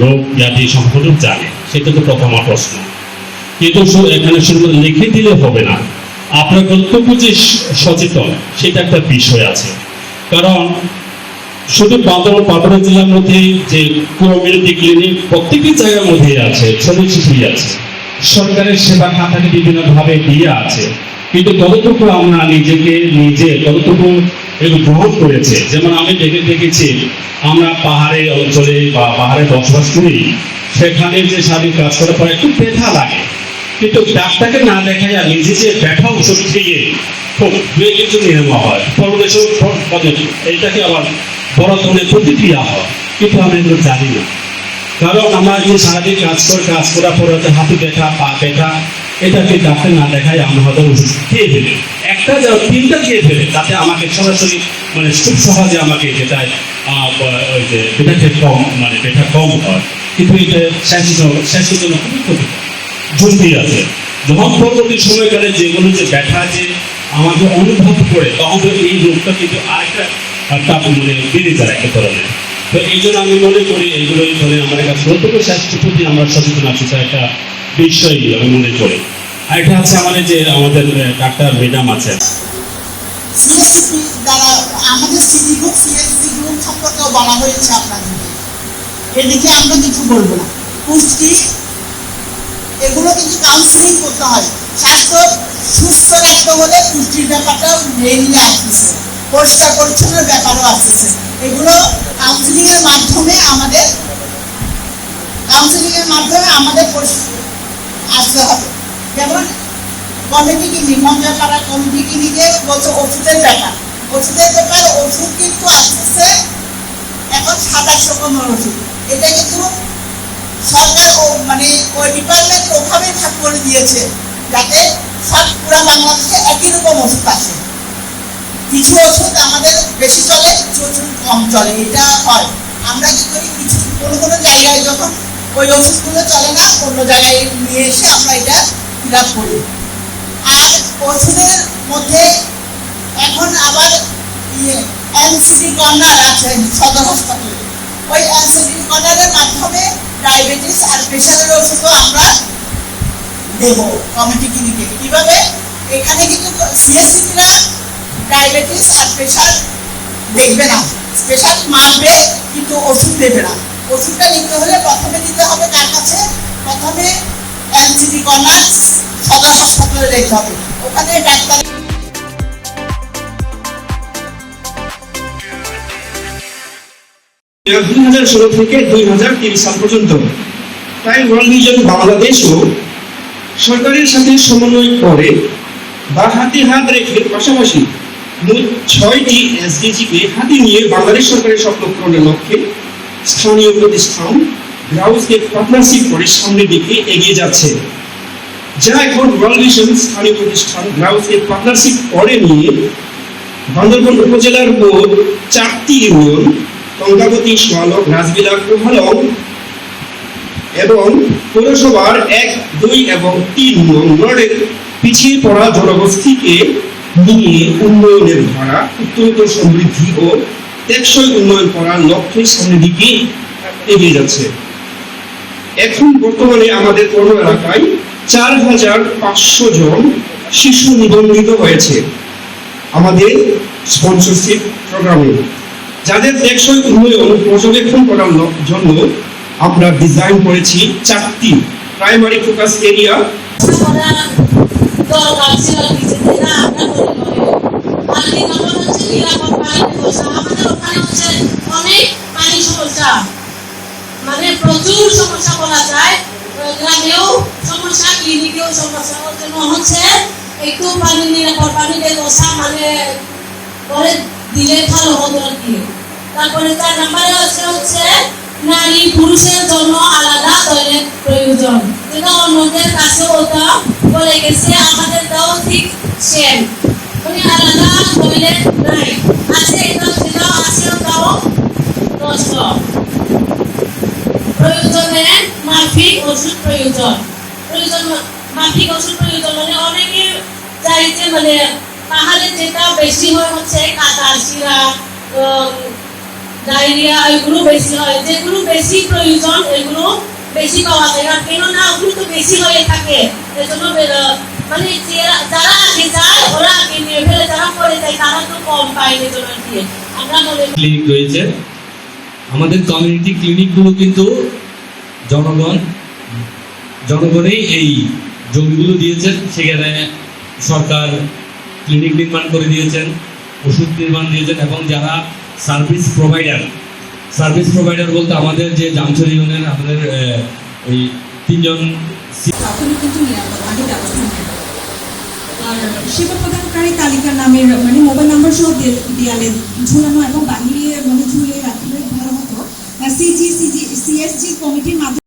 রোগ জানে। সেটা তো প্রথম প্রশ্ন। কিন্তু এখানে শুধু লিখে দিলে হবে না, আপনার কর্তব্য যে সচেতন, সেটা একটা বিষয় আছে। কারণ শুধু বান্দর পাবনা জেলার মধ্যে যে কমিউনিটি ক্লিনিক প্রত্যেকটি জায়গার মধ্যে আছে, ছোট শিশুই আছে। সরকারের সেবা খাতাকে বিভিন্ন ভাবে দিয়ে আছে। কিন্তু কতটুকু আমরা নিজেকে, নিজে কতটুকু এগুলো গ্রহণ করেছে। যেমন আমি দেখে দেখেছি, আমরা পাহাড়ে অঞ্চলে বা পাহাড়ে বসবাস করি, সেখানে যে শারীরিক কাজ করার পর একটু ব্যথা লাগে। কিন্তু ডাক্তারকে না দেখাই আর নিজে যে ব্যথা ওষুধ খেয়ে খুব কিছু নিরাময় হয়। পদে এইটাকে আবার বড় ধরনের প্রতিক্রিয়া হয়। কিন্তু আমরা এগুলো জানি না। কারণ আমার যে সারাদিন কাজ করে, কাজ করার পরে হাতে ব্যথা, পা ব্যথা এটাকে ডাক্তার না দেখায় আমরা হয়তো খেয়ে ফেলে। একটা যা তিনটা খেয়ে ফেলে তাতে আমাকে সরাসরি মানে খুব সহজে আমাকে যেটা আহ, ব- ওই যে ব্যথাটা কম মানে ব্যথা কম হয়। কিন্তু এটা স্বাস্থ্যের জন্য স্বাস্থ্যের জন্য খুবই ক্ষতি ঝুঁকি আছে। যখন পরবর্তী সময়কালে যেগুলো যে ব্যথা যে আমাকে অনুভব করে তখন এই রোগটা কিন্তু আরেকটা একটা মানে বেড়ে যায় একটা ধরনের তো এই জন্য আমি মনে করি এইগুলোই ধরে আমার কাছে প্রত্যেক স্বাস্থ্যের প্রতি আমরা সচেতন আছি। একটা বিষয় আমি মনে করি। আর হচ্ছে আমাদের যে, আমাদের ডাক্তার ম্যাডাম আছেন কাউন্সিলিং করতে হয়। সুস্থ রাখতে হলে পুষ্টির ব্যাপারটা মেইনলি আসতেছে। পরিষ্কার পরিচ্ছন্নের ব্যাপারও আসতেছে। এগুলো কাউন্সিলিং এর মাধ্যমে আমাদের কাউন্সিলিং এর মাধ্যমে আমাদের আসতে হবে। যেমন কমিটি ক্লিনিক মঞ্জাপাড়া কমিটি ক্লিনিকে বলছে ওষুধের ব্যাপার। ওষুধের ব্যাপার, ওষুধ কিন্তু আসতেছে এখন সাতাশ রকমের ওষুধ এটা কিন্তু সরকার মানে ওই ডিপার্টমেন্ট ওভাবে ভাগ করে দিয়েছে যাতে সব পুরা বাংলাদেশে একই রকম ওষুধ আসে। কিছু ওষুধ আমাদের বেশি চলে, কিছু ওষুধ কম চলে, এটা হয়। আমরা কি করি, কিছু কোনো কোনো জায়গায় যখন ওই ওষুধগুলো চলে না, অন্য জায়গায় নিয়ে এসে আমরা এটা ফিল আপ করি। আর ওষুধের মধ্যে এখন আবার ইয়ে এনসিডি কর্নার আছে সদর হাসপাতালে। ওই এনসিডি কর্নারের মাধ্যমে ডায়াবেটিস আর প্রেশারের ওষুধও আমরা দেব কমিটি ক্লিনিকে কীভাবে? এখানে কিন্তু সিএসসিরা ডায়াবেটিস আর প্রেশার দেখবে না। স্পেশাল মারবে কিন্তু ওষুধ দেবে না। ওষুধটা নিতে হলে প্রথমে দিতে হবে কার কাছে? প্রথমে এনসিডি কর্নার সদর হাসপাতালে দেখতে হবে। ওখানে ডাক্তার দুই হাজার ষোলো থেকে দুই হাজার তিরিশ সাল পর্যন্ত প্রায় ওয়ার্ল্ড ভিশন বাংলাদেশও সরকারের সাথে সমন্বয় করে বা হাতে হাত রেখে পাশাপাশি মোট ছয়টি এসডিজিকে হাতে নিয়ে বাংলাদেশ সরকারের স্বপ্ন পূরণের লক্ষ্যে স্থানীয় প্রতিষ্ঠান গ্রাউসকে পার্টনারশিপ করে সামনের দিকে এগিয়ে যাচ্ছে। যা এখন ওয়ার্ল্ড ভিশন স্থানীয় প্রতিষ্ঠান গ্রাউসকে পার্টনারশিপ করে নিয়ে বান্দরবান উপজেলার মোট চারটি ইউনিয়ন গঙ্গাবতী সোয়ালক রাজবিলা কোহালং এবং পৌরসভার এক, দুই এবং তিন নং ওয়ার্ডের পিছিয়ে পড়া জনগোষ্ঠীকে নিয়ে উন্নয়নের ধারা, উত্তরোত্তর সমৃদ্ধি ও টেকসই উন্নয়ন করার লক্ষ্যে সামনের দিকে এগিয়ে যাচ্ছে। এখন বর্তমানে আমাদের পৌর এলাকায় চার হাজার পাঁচশো জন শিশু নিবন্ধিত হয়েছে আমাদের স্পন্সরশিপ প্রোগ্রামে যাদের টেকসই উন্নয়ন পর্যবেক্ষণ করার জন্য আমরা ডিজাইন করেছি চারটি প্রাইমারি ফোকাস এরিয়া আমরা আমাদের মানে মানে দিলে ভালো হতো আর তারপরে চার নম্বরে হচ্ছে নারী পুরুষের জন্য আলাদা টয়লেট প্রয়োজন। যেটা অন্যদের কাছে বলে গেছে, আমাদেরটাও ঠিক সেম মানে পাহাড়ে যেটা বেশি হয় হচ্ছে শিরা ডায়রিয়া এগুলো বেশি হয় যেগুলো বেশি প্রয়োজন। এগুলো বেশি পাওয়া যায় না কেননা ওগুলো তো বেশি হয়ে থাকে এজন্য যে- যারা ওরা আগে নিয়ে ফেলে, যারা যায়, তারা তো কম কি আমরা মনে ক্লিনিক রয়েছে। আমাদের কমিউনিটি ক্লিনিকগুলো কিন্তু জনগণ জনগণেই এই জমিগুলো দিয়েছেন। সেখানে সরকার ক্লিনিক নির্মাণ করে দিয়েছেন, ওষুধ নির্মাণ দিয়েছেন, এবং যারা সার্ভিস প্রোভাইডার সার্ভিস প্রোভাইডার বলতে আমাদের যে জামছড়ি ইউনিয়নের আমাদের ওই তিনজন তখনই কিন্তু নিরাপদ ব্যবস্থা আর সেবা প্রদানকারী তালিকা নামের মানে মোবাইল নাম্বার সহ দেয়ালে ঝুলানো এবং বাহিরে মানে ঝুলিয়ে রাখলে ভালো হতো। সিজি সিজি সিএসজি কমিটির মাধ্যমে